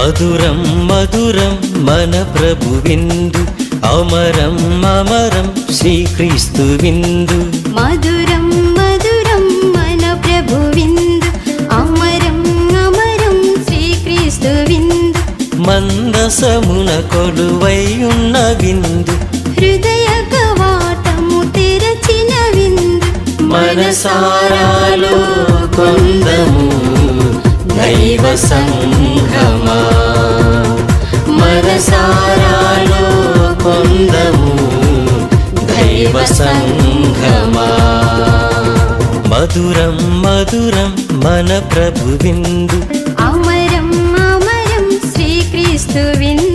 మధురం మధురం మన ప్రభు విందు. అమరం అమరం శ్రీక్రీస్తు విందు. మధురం మధురం మన ప్రభు విందు. అమరం అమరం శ్రీక్రీస్తు విందు. మందసమున కొలువై ఉన్న విందు. హృదయ కవాటము తెరచిన విందు. మనసారాలో కొందము దైవ సంఘమా. మనసారాలో పొందము దైవ సంఘమా. మధురం మధురం మన ప్రభు విందు. అమరం అమరం శ్రీక్రీస్తు విందు.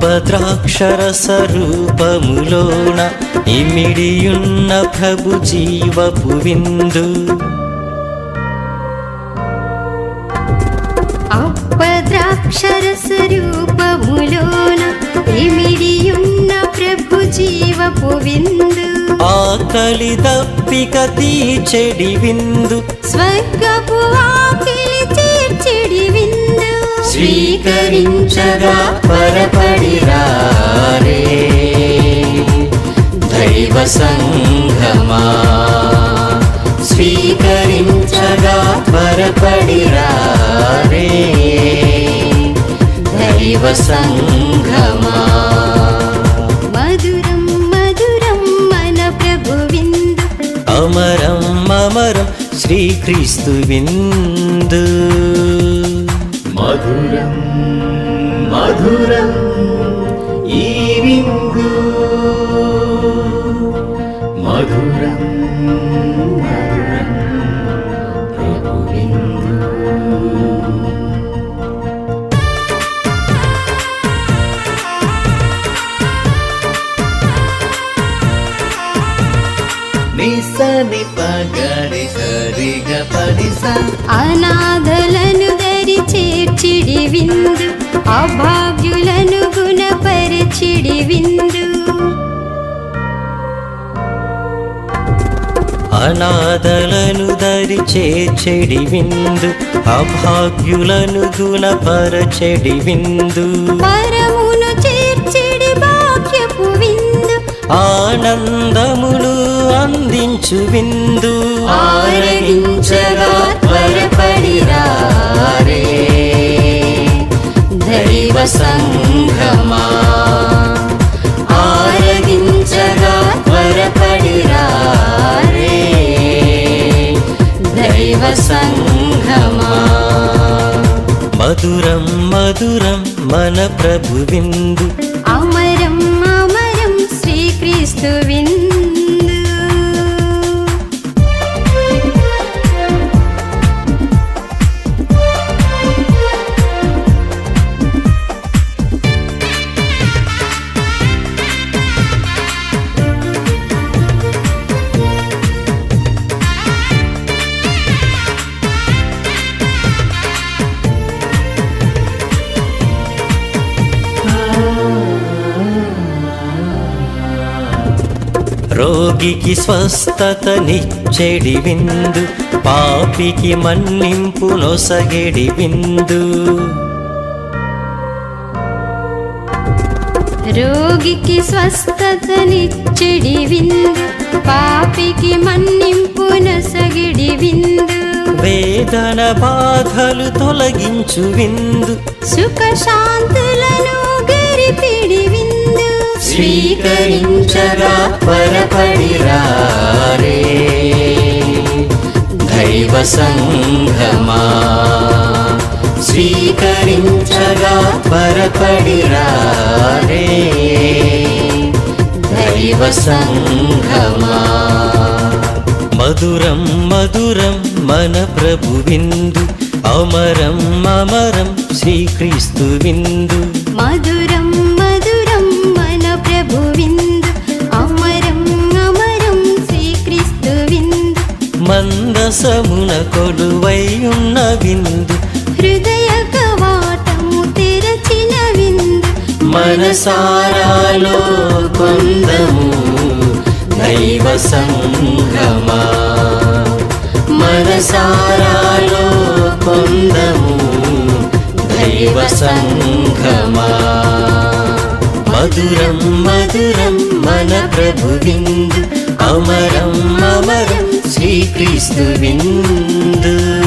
అబ్బద్రాక్షరస రూపములోన ఇమిడియున్న ప్రభు జీవపు విందు. అప్పద్రాక్షరస రూపములోన ఇమిడియున్న ప్రభు జీవపు విందు. ఆకలి దప్పిక తీచెడి విందు. స్వర్గపు ఆకిలి స్వీకరించగా పరపడిరారే. దైవ సంఘమా స్వీకరించగా పరపడిరారే. దైవ సంఘమా. మధురం మధురం మన ప్రభు విందు అమరం అమరం శ్రీక్రీస్తు విందు మధురం మధురం ఈ విందు. మధురం మధురం ప్రభు విందు. నిసని పగడి సరిగ పడిస. అనాథలను చేర్చిడి విందు అభాగ్యులను గుణపరచిడి విందు అనాథలను దరి చేచెడి విందు అభాగ్యులను గుణపరచెడి విందు పరమును చేర్చిడి భాగ్యపు విందు. ఆనందములు అందించు విందు ఆరగించగా త్వరపడిరారే సంఘమా ఆరగించగా త్వరపడిరారే దైవ సంఘమా? మధురం మధురం మన ప్రభు విందు అమరం అమరం శ్రీక్రీస్తు విందు రోగికి స్వస్థతనిచ్చెడి విందు పాపికి మన్నింపు నొసగెడి విందు. రోగికి స్వస్థతనిచ్చడి విందు పాపికి మన్నింపు నొసగిడి విందు. వేద వేదన బాధలు తొలగించు విందు. సుఖ శాంతులను స్వీకరించగా పరపడిరారే. దైవ సంఘమా స్వీకరించగా పరపడిరారే. దైవ సంఘమా. మధురం మధురం మన ప్రభు విందు అమరం అమరం శ్రీక్రీస్తు విందు. మధురం మనసమున కొలువై ఉన్న విందు హృదయ కవాటము తెరచిన విందు. మనసారాలో కొందము దైవ సంగమా మనసారాలో కొందము దైవ సంగమా మధురం మధురం మన ప్రభు విందు అమరం క్రీస్తు విందు.